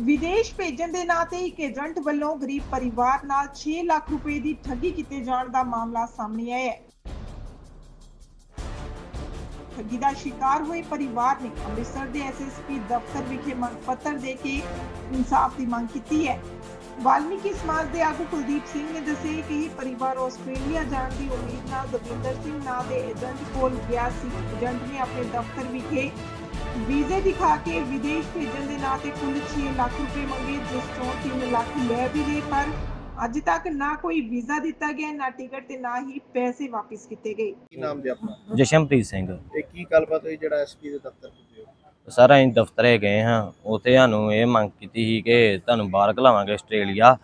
ਵਿਦੇਸ਼ ਭੇਜਣ ਦੇ ਨਾਂ ਤੇ ਇੱਕ ਏਜੰਟ ਵੱਲੋਂ ਗਰੀਬ ਪਰਿਵਾਰ ਨਾਲ 6 ਲੱਖ ਰੁਪਏ ਦੀ ਠੱਗੀ ਕੀਤੇ ਜਾਣ ਦਾ ਮਾਮਲਾ ਸਾਹਮਣੇ ਆਇਆ ਹੈ। ਠੱਗੀ ਦਾ ਸ਼ਿਕਾਰ ਹੋਏ ਪਰਿਵਾਰ ਨੇ ਅੰਮ੍ਰਿਤਸਰ ਦੇ ਐਸਐਸਪੀ ਦਫ਼ਤਰ ਵਿਖੇ ਮੰਗ ਪੱਤਰ ਦੇ ਕੇ ਇਨਸਾਫ ਦੀ ਮੰਗ ਕੀਤੀ ਹੈ। ਵਾਲਮੀਕੀ ਸਮਾਜ ਦੇ ਆਗੂ ਕੁਲਦੀਪ ਸਿੰਘ ਨੇ ਦੱਸਿਆ ਕਿ ਇਹ ਪਰਿਵਾਰ ਆਸਟ੍ਰੇਲੀਆ ਜਾਣ ਦੀ ਉਮੀਦ ਨਾਲ ਦਵਿੰਦਰ ਸਿੰਘ ਨਾਂ ਦੇ ਏਜੰਟ ਕੋਲ ਗਿਆ ਸੀ। ਏਜੰਟ ਨੇ ਆਪਣੇ ਦਫ਼ਤਰ ਵਿਖੇ ਵੀਜ਼ੇ ਦਿਖਾ ਕੇ ਵਿਦੇਸ਼ ਭੇਜਣ ਦੇ ਨਾਂ ਤੇ ਕੁੱਲ 6 ਲੱਖ ਰੁਪਏ ਮੰਗੇ ਜਿਸ ਤੋਂ 3 ਲੱਖ ਲੈ ਵੀ ਗਏ ਪਰ ਅੱਜ ਤੱਕ ਨਾ ਕੋਈ ਵੀਜ਼ਾ ਦਿੱਤਾ ਗਿਆ ਨਾ ਟਿਕਟ ਤੇ ਨਾ ਹੀ ਪੈਸੇ ਵਾਪਸ ਕੀਤੇ ਗਏ। ਕੀ ਨਾਮ ਜੀ ਆਪਣਾ? ਜਸ਼ਨਪ੍ਰੀਤ ਸਿੰਘ। ਇਹ ਕੀ ਗੱਲਬਾਤ ਹੋਈ ਜਿਹੜਾ ਐਸਪੀ ਦੇ ਦਫ਼ਤਰ ਪੁੱਜੇ ਸਰ ਅਸੀਂ ਦਫ਼ਤਰੇ ਗਏ ਹਾਂ। ਉੱਥੇ ਸਾਨੂੰ ਇਹ ਮੰਗ ਕੀਤੀ ਸੀ ਕਿ ਤੁਹਾਨੂੰ ਬਾਹਰ ਘਲਾਵਾਂਗੇ ਆਸਟ੍ਰੇਲੀਆ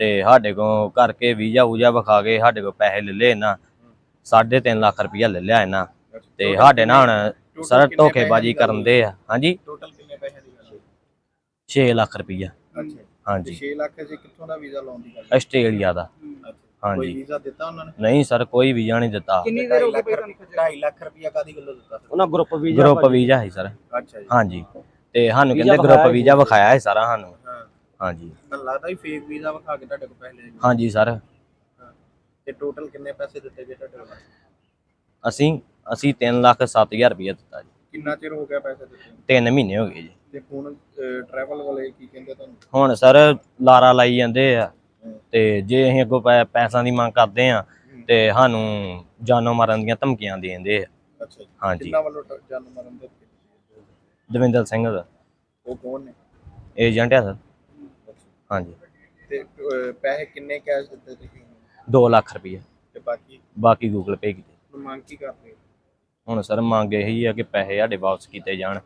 ਤੇ ਸਾਡੇ ਕੋਲ ਕਰਕੇ ਵੀਜ਼ਾ ਵੂਜਾ ਵਿਖਾ ਕੇ ਸਾਡੇ ਕੋਲ ਪੈਸੇ ਲੈ ਲਏ ਇਹਨਾਂ। 3.5 ਲੱਖ ਰੁਪਇਆ ਲੈ ਲਿਆ ਇਹਨਾਂ। ਤੇ ਸਾਡੇ ਨਾਲ ਹੁਣ ਸਰ ਧੋਖੇਬਾਜ਼ੀ ਕਰਨ ਦੇ ਆ। ਹਾਂਜੀ? ਟੋਟਲ ਕਿੰਨੇ ਪੈਸੇ ਦੀ ਗੱਲ 6 ਲੱਖ ਰੁਪਇਆ ਅੱਛਾ। ਹਾਂਜੀ। 6 ਲੱਖ ਅਸੀਂ ਕਿੱਥੋਂ ਦਾ ਵੀਜ਼ਾ ਲਾਉਣ ਦੀ ਗੱਲ ਆਸਟ੍ਰੇਲੀਆ ਦਾ। ਹਾਂਜੀ। ਕੋਈ ਵੀਜ਼ਾ ਦਿੱਤਾ ਉਹਨਾਂ ਨੇ? ਨਹੀਂ ਸਰ ਕੋਈ ਵੀਜ਼ਾ ਨਹੀਂ ਦਿੱਤਾ। ਕਿੰਨੀ ਦੇਰ ਹੋ ਗਈ ਤੁਹਾਨੂੰ 2.5 ਲੱਖ ਰੁਪਇਆ ਕਾਦੀ ਗੱਲੋਂ ਦਿੱਤਾ ਸੀ? ਉਹਨਾਂ ਗਰੁੱਪ ਵੀਜ਼ਾ ਗਰੁੱਪ ਵੀਜ਼ਾ ਹੈ ਸਰ। ਅੱਛਾ ਜੀ। ਹਾਂਜੀ। ਤੇ ਸਾਨੂੰ ਕਹਿੰਦੇ ਗਰੁੱਪ ਵਿਖਾਇਆ ਵੀਜ਼ਾ ਵਿਖਾਇਆ ਹੈ ਸਾਰਾ ਸਾਨੂੰ। ਹਾਂ। ਹਾਂਜੀ। ਮੈਨੂੰ ਲੱਗਦਾ ਹੀ ਫੇਕ ਵੀਜ਼ਾ ਵਿਖਾ ਕੇ ਤੁਹਾਡੇ ਕੋਲ ਪੈਸੇ ਲੈ ਗਏ। ਹਾਂਜੀ ਸਰ। ਤੇ ਟੋਟਲ ਕਿੰਨੇ ਪੈਸੇ ਦਿੱਤੇ ਗਏ ਤੁਹਾਡੇ ਕੋਲ? ਅਸੀਂ ਅਸੀਂ 3 ਲੱਖ 7000 ਰੁਪਇਆ ਦਿੱਤਾ ਜੀ। ਕਿੰਨਾ ਚਿਰ ਹੋ ਗਿਆ ਪੈਸੇ ਦਿੱਤੇ? 3 ਮਹੀਨੇ ਹੋ ਗਏ ਜੀ। ਤੇ ਹੁਣ ਟਰੈਵਲ ਵਾਲੇ ਕੀ ਕਹਿੰਦੇ ਤੁਹਾਨੂੰ? ਹੁਣ ਸਰ ਲਾਰਾ ਲਾਈ ਜਾਂਦੇ ਆ। ਤੇ ਜੇ ਅਸੀਂ ਅੱਗੋਂ ਪੈ- ਪੈਸਿਆਂ ਦੀ ਮੰਗ ਕਰਦੇ ਆ ਤੇ ਸਾਨੂੰ ਜਾਨੋਂ ਮਾਰਨ ਦੀਆਂ ਧਮਕੀਆਂ ਦੇ ਦਿੰਦੇ ਆ। ਅੱਛਾ ਜੀ। ਹਾਂਜੀ ਕਿੰਨਾ ਵੱਲੋਂ ਟ- ਜਾਨ ਮਰਨ ਦੇ ਦਵਿੰਦਰ ਸਿੰਘ ਦਾ ਉਹ ਕੌਣ ਨੇ? ਏਜੰਟ ਆ ਸਰ। ਹਾਂਜੀ ਤੇ ਅਹ, ਪੈਸੇ ਕਿੰਨੇ ਕੈਸ਼ ਦਿੱਤੇ ਤੁਸੀਂ 2 ਲੱਖ ਰੁਪਇਆ ਤੇ ਬਾਕੀ? ਬਾਕੀ ਗੂਗਲ ਪੇ ਕੀਤੇ। ਹੁਣ ਮੰਗ ਕੀ ਕਰਦੇ ਹੋ? ਹੁਣ ਸਰ ਮੰਗ ਇਹੀ ਆ ਕਿ ਪੈਸੇ ਸਾਡੇ ਵਾਪਸ ਕੀਤੇ ਜਾਣ।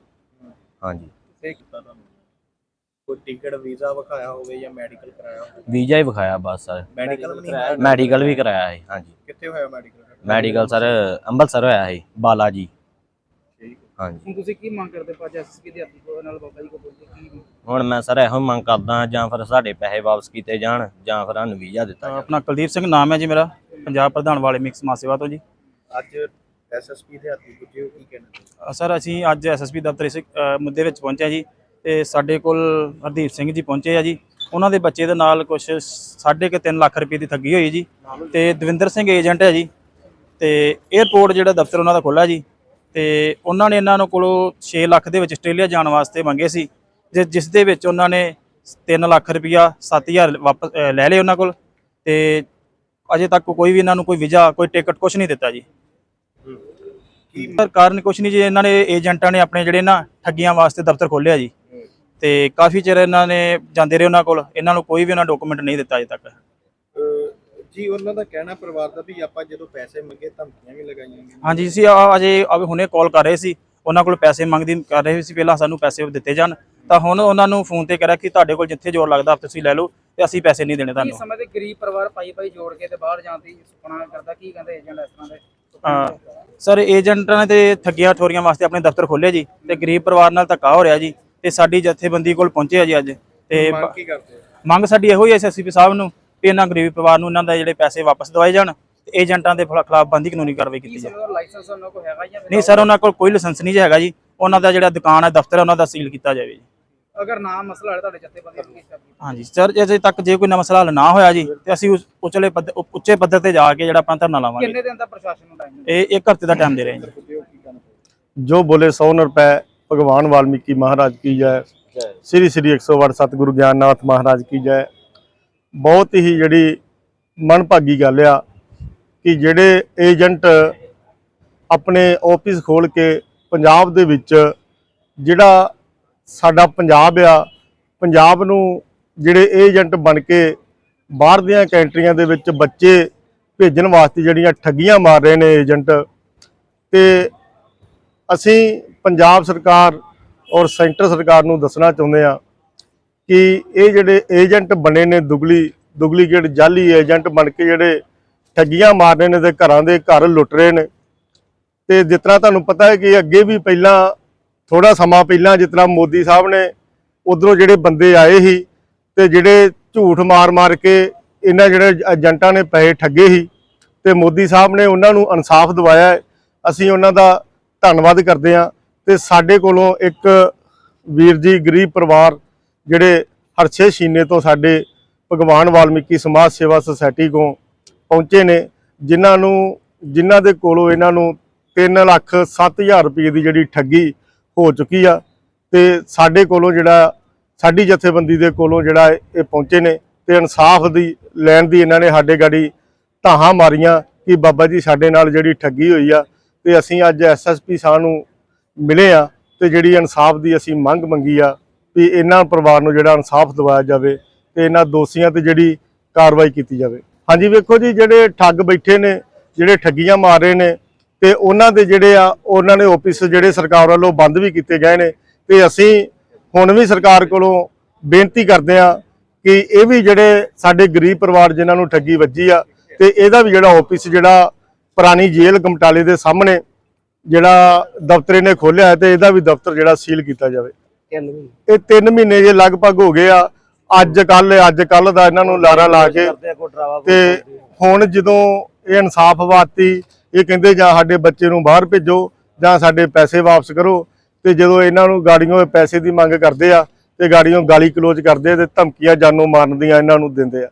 ਹਾਂਜੀ। ਤੇ ਕੀਤਾ ਤੁਹਾਨੂੰ ਕੋਈ ਟਿਕਟ ਵੀਜ਼ਾ ਵਿਖਾਇਆ ਹੋਵੇ ਜਾਂ ਮੈਡੀਕਲ ਕਰਾਇਆ ਹੋਵੇ? ਵੀਜ਼ਾ ਹੀ ਵਿਖਾਇਆ ਬਸ ਸਰ। ਮੈਡੀਕਲ ਵੀ ਨਹੀਂ ਹੋਇਆ? ਮੈਡੀਕਲ ਵੀ ਕਰਾਇਆ ਹੈ ਹਾਂਜੀ। ਕਿੱਥੇ ਹੋਇਆ ਮੈਡੀਕਲ? ਮੈਡੀਕਲ ਸਰ ਅੰਮ੍ਰਿਤਸਰ ਹੋਇਆ ਹੈ ਬਾਲਾ ਜੀ। ਠੀਕ ਹਾਂਜੀ। ਹੁਣ ਤੁਸੀਂ ਕੀ ਮੰਗ ਕਰਦੇ ਪਾਜ ਐਸਐਸਪੀ ਦੇ ਹੱਥੀ ਕੋਲ ਨਾਲ ਬਾਬਾ ਜੀ ਕੋਲ ਬੋਲਦੇ ਕੀ ਹੁਣ ਮੈਂ ਸਰ ਇਹੋ ਮੰਗ ਕਰਦਾ ਜਾਂ ਫਿਰ ਸਾਡੇ ਪੈਸੇ ਵਾਪਸ ਕੀਤੇ ਜਾਣ ਜਾਂ ਫਿਰ ਸਾਨੂੰ ਵੀਜ਼ਾ ਦਿੱਤਾ ਜਾਵੇ। ਆਪਣਾ ਕੁਲਦੀਪ ਸਿੰਘ ਨਾਮ ਹੈ ਜੀ ਮੇਰਾ ਪੰਜਾਬ ਪ੍ਰਧਾਨ ਵਾਲੇ ਮਿਕਸ ਸਮਾਜ ਸੇਵਾ ਤੋਂ ਜੀ। ਅੱਜ ਐਸਐਸਪੀ ਦੇ ਹੱਥੀ ਪੁੱਜੇ ਹੋ ਕੀ ਕਹਿਣਾ ਚਾਹੁੰਦੇ ਅ, ਸਰ ਅਸੀਂ ਅੱਜ ਐਸਐਸਪੀ ਦਫ਼ਤਰ ਇਸ ਅ, ਮੁੱਦੇ ਵਿੱਚ ਪਹੁੰਚਿਆ ਜੀ ਤੇ ਸਾਡੇ ਕੋਲ ਹਰਦੀਪ ਸਿੰਘ ਜੀ ਪਹੁੰਚੇ ਆ ਜੀ। ਉਹਨਾਂ ਦੇ ਬੱਚੇ ਦੇ ਨਾਲ ਕੁਝ ਸਾਢੇ ਕੁ ਤਿੰਨ ਲੱਖ ਰੁਪਏ ਦੀ ਠੱਗੀ ਹੋਈ ਜੀ ਤੇ ਦਵਿੰਦਰ ਸਿੰਘ ਏਜੰਟ ਹੈ ਜੀ ਤੇ 에어ਪੋਰਟ ਜਿਹੜਾ ਦਫ਼ਤਰ ਉਹਨਾਂ ਦਾ ਖੁੱਲ੍ਹਾ ਜੀ ਤੇ ਉਹਨਾਂ ਨੇ ਇਹਨਾਂ ਨੂੰ ਕੋਲੋਂ 6 ਲੱਖ ਦੇ ਵਿੱਚ ਆਸਟ੍ਰੇਲੀਆ ਜਾਣ ਵਾਸਤੇ ਮੰਗੇ ਸੀ ਜਿ- ਜਿਸ ਦੇ ਵਿੱਚ ਉਹਨਾਂ ਨੇ 3 ਲੱਖ ਰੁਪਇਆ 7000 ਵਾਪਸ ਅ, ਲੈ ਲਏ ਉਹਨਾਂ ਕੋਲ ਤੇ ਅਜੇ ਤੱਕ ਕੋਈ ਵੀ ਇਹਨਾਂ ਨੂੰ ਕੋਈ ਵੀਜ਼ਾ ਕੋਈ ਟਿਕਟ ਕੁਝ ਨਹੀਂ ਦਿੱਤਾ ਜੀ। ਕੀ ਸਰਕਾਰ ਨੇ ਕੁਝ ਨਹੀਂ ਜੀ ਇਹਨਾਂ ਨੇ ਏਜੰਟਾਂ ਨੇ ਆਪਣੇ ਜਿਹੜੇ ਨਾ ਠੱਗੀਆਂ ਵਾਸਤੇ ਦਫ਼ਤਰ ਖੋਲ੍ਹਿਆ ਜੀ। ਤੇ ਕਾਫੀ ਚਿਰ ਇਹਨਾਂ ਨੇ ਜਾਂਦੇ ਰਹੇ ਉਹਨਾਂ ਕੋਲ ਇਹਨਾਂ ਨੂੰ ਕੋਈ ਵੀ ਉਹਨਾਂ ਡਾਕੂਮੈਂਟ ਨਹੀਂ ਦਿੱਤਾ ਅਜੇ ਤੱਕ। ਜੀ ਉਹਨਾਂ ਦਾ ਕਹਿਣਾ ਪਰਿਵਾਰ ਦਾ ਵੀ ਆਪਾਂ ਜਦੋਂ ਪੈਸੇ ਮੰਗੇ ਧਮਕੀਆਂ ਵੀ ਲਗਾਈਆਂ ਗਈਆਂ। ਹਾਂਜੀ ਆ- ਅਜੇ ਅਬ ਹੁਣੇ ਕਾਲ ਕਰ ਰਹੇ ਸੀ ਉਹਨਾਂ ਕੋਲ ਪੈਸੇ ਮੰਗਦੀ ਕਰ ਰਹੇ ਸੀ ਪਹਿਲਾਂ ਸਾਨੂੰ ਪੈਸੇ ਦਿੱਤੇ ਜਾਣ। ਤਾਂ ਹੁਣ ਉਹਨਾਂ ਨੂੰ ਫੋਨ ਤੇ ਕਰਿਆ ਕਿ ਤੁਹਾਡੇ ਕੋਲ ਜਿੱਥੇ ਜ਼ੋਰ ਲੱਗਦਾ ਤੁਸੀਂ ਲੈ ਲਓ ਤੇ ਅਸੀਂ ਪੈਸੇ ਨਹੀਂ ਦੇਣੇ ਤੁਹਾਨੂੰ। ਸਮੇਂ ਤੇ ਗਰੀਬ ਪਰਿਵਾਰ ਪਾਈ ਪਾਈ ਜੋੜ ਕੇ ਤੇ ਬਾਹਰ ਜਾਣ ਦੀ ਸੁਪਨਾ ਕਰਦਾ ਕੀ ਕਹਿੰਦੇ ਏਜੰਟ ਇਸ ਤਰ੍ਹਾਂ ਦੇ? ਹਾਂ। ਸਰ ਏਜੰਟਾਂ ਨੇ ਤੇ ਠੱਗੀਆਂ ਠੋਰੀਆਂ ਵਾਸਤੇ ਆਪਣੇ ਦਫ਼ਤਰ ਖੋਲ੍ਹੇ ਜੀ ਤੇ ਗਰੀਬ ਪਰਿਵਾਰ ਨਾਲ ਧੱਕਾ ਹੋ ਰਿਹਾ ਜੀ ਤੇ ਸਾਡੀ ਜਥੇਬੰਦੀ ਕੋਲ ਪਹੁੰਚੇ ਆ ਜੀ ਅੱਜ ਤੇ ਮੰਗ ਕੀ ਕਰਦੇ ਹੋ? ਮੰਗ ਸਾਡੀ ਇਹੋ ਹੀ ਹੈ ਐਸਐਸਪੀ ਸਾਹਿਬ ਨੂੰ ਵੀ ਇਹਨਾਂ ਗਰੀਬ ਪਰਿਵਾਰ ਨੂੰ ਇਹਨਾਂ ਦਾ ਜਿਹੜੇ ਪੈਸੇ ਵਾਪਸ ਦਿਵਾਏ ਜਾਣ ਤੇ ਏਜੰਟਾਂ ਦੇ ਖਿਲਾ- ਖਿਲਾਫ ਬੰਦੀ ਕਾਨੂੰਨੀ ਕਾਰਵਾਈ ਕੀਤੀ ਜਾਵੇ। ਸਮੇਂ ਦਾ ਲਾਇਸੈਂਸ ਉਹਨਾਂ ਕੋਲ ਹੈਗਾ ਜਾਂ ਨਹੀਂ ਸਰ ਉਹਨਾਂ ਕੋਲ ਕੋਈ ਲਾਇਸੈਂਸ ਨਹੀਂ ਜੀ ਹੈਗਾ ਜੀ। ਉਹਨਾਂ ਦਾ ਜਿਹੜਾ ਦੁਕਾਨ ਹੈ ਦਫ਼ਤਰ ਹੈ ਉਹਨਾਂ ਦਾ ਸੀਲ ਕੀਤਾ ਜਾਵੇ ਜੀ। ਅਗਰ ਨਾ ਮਸਲਾ ਹੈ ਤੁਹਾਡੇ ਜੱਥੇਬੰਦੀ ਨੂੰ ਕੀ ਕਰਨੀ ਹਾਂਜੀ ਸਰ ਅਜੇ ਤੱਕ ਜੇ ਕੋਈ ਨਵਾਂ ਮਸਲਾ ਹੱਲ ਨਾ ਹੋਇਆ ਜੀ ਤੇ ਅਸੀਂ ਉਸ ਉਚਲੇ ਪੱਧ- ਉ- ਉੱਚੇ ਪੱਧਰ ਤੇ ਜਾ ਕੇ ਜਿਹੜਾ ਆਪਾਂ ਧਰਨਾ ਲਾਵਾਂਗੇ। ਕਿੰਨੇ ਦਿਨ ਦਾ ਪ੍ਰਸ਼ਾਸਨ ਨੂੰ ਟਾਈਮ ਇਹ ਇੱਕ ਹਫ਼ਤੇ ਦਾ ਟਾਈਮ ਦੇ ਰਹੇ ਹਾਂ ਜੀ। ਜੋ ਬੋਲੇ ਸੌ ਨ ਰੁਪਏ ਭਗਵਾਨ ਵਾਲਮੀਕੀ ਮਹਾਰਾਜ ਕੀ ਜੈ। ਸ੍ਰੀ ਸ੍ਰੀ 108 ਸਤਿਗੁਰੂ ਗਿਆਨਨਾਥ ਮਹਾਰਾਜ ਕੀ ਜੈ। ਬਹੁਤ ਹੀ ਜਿਹੜੀ ਮਨਭਾਗੀ ਗੱਲ ਆ ਕਿ ਜਿਹੜੇ ਏਜੰਟ ਆਪਣੇ ਆਫਿਸ ਖੋਲ ਕੇ ਪੰਜਾਬ ਦੇ ਵਿੱਚ ਜਿਹੜਾ ਸਾਡਾ ਪੰਜਾਬ ਆ, ਪੰਜਾਬ ਨੂੰ ਜਿਹੜੇ ਏਜੰਟ ਬਣ ਕੇ ਬਾਹਰ ਦੀਆਂ ਕੰਟਰੀਆਂ ਦੇ ਵਿੱਚ ਬੱਚੇ ਭੇਜਣ ਵਾਸਤੇ ਜਿਹੜੀਆਂ ਠੱਗੀਆਂ ਮਾਰ ਰਹੇ ਨੇ ਏਜੰਟ, ਤੇ ਅਸੀਂ ਪੰਜਾਬ ਸਰਕਾਰ ਔਰ ਸੈਂਟਰ ਸਰਕਾਰ ਨੂੰ ਦੱਸਣਾ ਚਾਹੁੰਦੇ ਆ ਕਿ ਇਹ ਜਿਹੜੇ ਏਜੰਟ ਬਣੇ ਨੇ ਦੁਗਲੀ ਡੁਪਲੀਕੇਟ ਜਾਲੀ ਏਜੰਟ ਬਣ ਕੇ ਜਿਹੜੇ ਠੱਗੀਆਂ ਮਾਰ ਰਹੇ ਨੇ ਤੇ ਘਰਾਂ ਦੇ ਘਰ ਲੁੱਟ ਰਹੇ ਨੇ, ਤੇ ਜਿਸ ਤਰ੍ਹਾਂ ਤੁਹਾਨੂੰ ਪਤਾ ਹੈ ਕਿ ਅੱਗੇ ਵੀ ਪਹਿਲਾਂ ਥੋੜਾ ਸਮਾਂ ਪਹਿਲਾਂ ਜਿਸ ਤਰ੍ਹਾਂ ਮੋਦੀ ਸਾਹਿਬ ਨੇ ਉਧਰੋਂ ਜਿਹੜੇ ਬੰਦੇ ਆਏ ਸੀ ਤੇ ਜਿਹੜੇ ਝੂਠ ਮਾਰ-ਮਾਰ ਕੇ ਇਹਨਾਂ ਜਿਹੜੇ ਏਜੰਟਾਂ ਨੇ ਪੈਸੇ ਠੱਗੇ ਸੀ ਤੇ ਮੋਦੀ ਸਾਹਿਬ ਨੇ ਉਹਨਾਂ ਨੂੰ ਇਨਸਾਫ ਦਿਵਾਇਆ ਅਸੀਂ ਉਹਨਾਂ ਦਾ ਧੰਨਵਾਦ ਕਰਦੇ ਹਾਂ ਤੇ ਸਾਡੇ ਕੋਲੋਂ ਇੱਕ ਵੀਰ ਜੀ ਗਰੀਬ ਪਰਿਵਾਰ ਜਿਹੜੇ ਹਰਛੇ ਸ਼ੀਨੇ ਤੋਂ ਸਾਡੇ ਭਗਵਾਨ ਵਾਲਮੀਕੀ ਸਮਾਜ ਸੇਵਾ ਸੁਸਾਇਟੀ ਕੋਲ ਪਹੁੰਚੇ ਨੇ, ਜਿਨ੍ਹਾਂ ਨੂੰ, ਜਿਨ੍ਹਾਂ ਦੇ ਕੋਲੋਂ ਇਹਨਾਂ ਨੂੰ 3 ਲੱਖ 7000 ਰੁਪਏ ਦੀ ਜਿਹੜੀ ਠੱਗੀ ਹੋ ਚੁੱਕੀ ਆ ਤੇ ਸਾਡੇ ਕੋਲੋਂ ਜਿਹੜਾ ਸਾਡੀ ਜਥੇਬੰਦੀ ਦੇ ਕੋਲੋਂ ਜਿਹੜਾ ਇਹ ਪਹੁੰਚੇ ਨੇ ਤੇ ਇਨਸਾਫ ਦੀ, ਲੈਣ ਦੀ ਇਹਨਾਂ ਨੇ ਸਾਡੇ ਗਾੜੀ ਧਾਹਾਂ ਮਾਰੀਆਂ ਕਿ ਬਾਬਾ ਜੀ ਸਾਡੇ ਨਾਲ ਜਿਹੜੀ ਠੱਗੀ ਹੋਈ ਆ ਤੇ ਅਸੀਂ ਅੱਜ ਐਸਐਸਪੀ ਸਾਹਿਬ ਨੂੰ ਮਿਲੇ ਆ ਤੇ ਜਿਹੜੀ ਇਨਸਾਫ ਦੀ ਅਸੀਂ ਮੰਗ ਮੰਗੀ ਆ ਵੀ ਇਹਨਾਂ ਪਰਿਵਾਰ ਨੂੰ ਜਿਹੜਾ ਇਨਸਾਫ ਦਿਵਾਇਆ ਜਾਵੇ ਤੇ ਇਹਨਾਂ ਦੋਸ਼ੀਆਂ ਤੇ ਜਿਹੜੀ ਕਾਰਵਾਈ ਕੀਤੀ ਜਾਵੇ। ਹਾਂਜੀ, ਵੇਖੋ ਜੀ, ਜਿਹੜੇ ਠੱਗ ਬੈਠੇ ਨੇ, ਜਿਹੜੇ ਠੱਗੀਆਂ ਮਾਰ ਰਹੇ ਨੇ ਤੇ ਉਹਨਾਂ ਦੇ ਜਿਹੜੇ ਆ ਉਹਨਾਂ ਨੇ ਆਫਿਸ ਜਿਹੜੇ ਸਰਕਾਰ ਵੱਲੋਂ ਬੰਦ ਵੀ ਕੀਤੇ ਗਏ ਨੇ ਤੇ ਅਸੀਂ ਹੁਣ ਵੀ ਸਰਕਾਰ ਕੋਲੋਂ ਬੇਨਤੀ ਕਰਦੇ ਆ ਕਿ ਇਹ ਵੀ ਜਿਹੜੇ ਸਾਡੇ ਗਰੀਬ ਪਰਿਵਾਰ ਜਿਨ੍ਹਾਂ ਨੂੰ ਠੱਗੀ ਵੱਜੀ ਆ ਤੇ ਇਹਦਾ ਵੀ ਜਿਹੜਾ ਆਫਿਸ ਜਿਹੜਾ ਪੁਰਾਣੀ ਜੇਲ੍ਹ ਕਮਟਾਲੇ ਦੇ ਸਾਹਮਣੇ ਜਿਹੜਾ ਦਫ਼ਤਰ ਇਹਨੇ ਖੋਲਿਆ ਤੇ ਇਹਦਾ ਵੀ ਦਫ਼ਤਰ ਜਿਹੜਾ ਸੀਲ ਕੀਤਾ ਜਾਵੇ। ਇਹ 3 ਮਹੀਨੇ ਜੇ ਲਗਭਗ ਹੋ ਗਏ ਆ ਅੱਜ ਕੱਲ ਅੱਜ ਕੱਲ ਦਾ ਇਹਨਾਂ ਨੂੰ ਲਾਰਾ ਲਾ ਕੇ ਤੇ ਹੁਣ ਜਦੋਂ ਇਹ ਇਨਸਾਫ ਵਾਤੀ ਇਹ ਕਹਿੰਦੇ ਜਾਂ ਸਾਡੇ ਬੱਚੇ ਨੂੰ ਬਾਹਰ ਭੇਜੋ ਜਾਂ ਸਾਡੇ ਪੈਸੇ ਵਾਪਸ ਕਰੋ ਤੇ ਜਦੋਂ ਇਹਨਾਂ ਨੂੰ ਗਾੜੀਆਂ ਪੈਸੇ ਦੀ ਮੰਗ ਕਰਦੇ ਆ ਤੇ ਗਾੜੀਆਂ ਗਾਲੀ ਕਲੋਜ਼ ਕਰਦੇ ਆ ਤੇ ਧਮਕੀਆਂ ਜਾਨੋਂ ਮਾਰਨ ਦੀਆਂ ਇਹਨਾਂ ਨੂੰ ਦਿੰਦੇ ਆ।